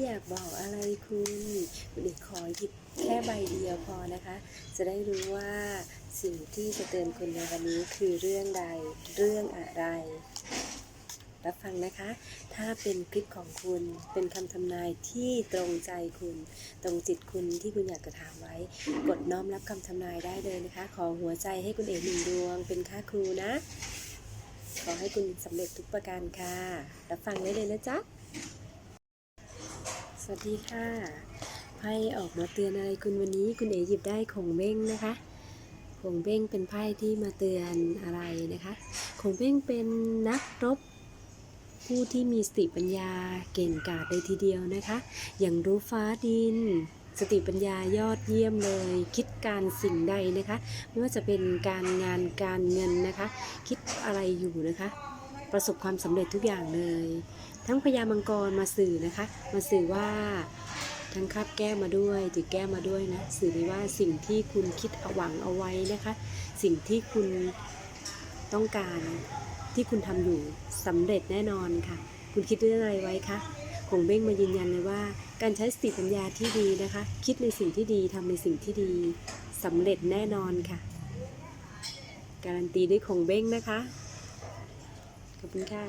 อยากบอกอะไรคุณคุณเอกขอหยิบแค่ใบเดียวพอนะคะ จะได้รู้ว่าสิ่งที่จะเตือนคุณในวันนี้คือเรื่องใดเรื่องอะไร รับฟังนะคะ ถ้าเป็นคลิปของคุณเป็นคำทำนายที่ตรงใจคุณ ตรงจิตคุณที่คุณอยากจะถามไว้ กดน้อมรับคำทำนายได้เลยนะคะ ขอหัวใจให้คุณเอกหนึ่งดวง เป็นค่าครูนะ ขอให้คุณสำเร็จทุกประการค่ะ รับฟังได้เลยนะจ๊ะ สวัสดีค่ะไพ่ออกมาเตือนอะไรคุณวันนี้คุณเอ๋หยิบได้คงเบ้งนะคะคงเบ้งเป็นไพ่ที่มาเตือนอะไรนะคะคงเบ้งเป็นนักรบผู้ที่มีสติปัญญาเก่งกาจเลยทีเดียวนะคะ อย่างรู้ฟ้าดิน สติปัญญายอดเยี่ยมเลย คิดการสิ่งใดนะคะ ไม่ว่าจะเป็นการงานการเงินนะคะ คิดอะไรอยู่นะคะ ประสบความสำเร็จทุกอย่างเลย ทั้งพญามังกรมาสื่อนะคะ มาสื่อว่าทั้งคาบแก้มาด้วยถือแก้มาด้วยนะสื่อได้ว่าสิ่งที่คุณคิดเอาหวังเอาไว้นะคะ สิ่งที่คุณต้องการที่คุณทำอยู่สำเร็จแน่นอนค่ะ คุณคิดเรื่องอะไรไว้คะคงเบ้งมายืนยันเลยว่า การใช้สติปัญญาที่ดีนะคะ คิดในสิ่งที่ดีทำในสิ่งที่ดีสำเร็จแน่นอนค่ะ การันตีด้วยคงเบ้งนะคะขอบคุณค่ะ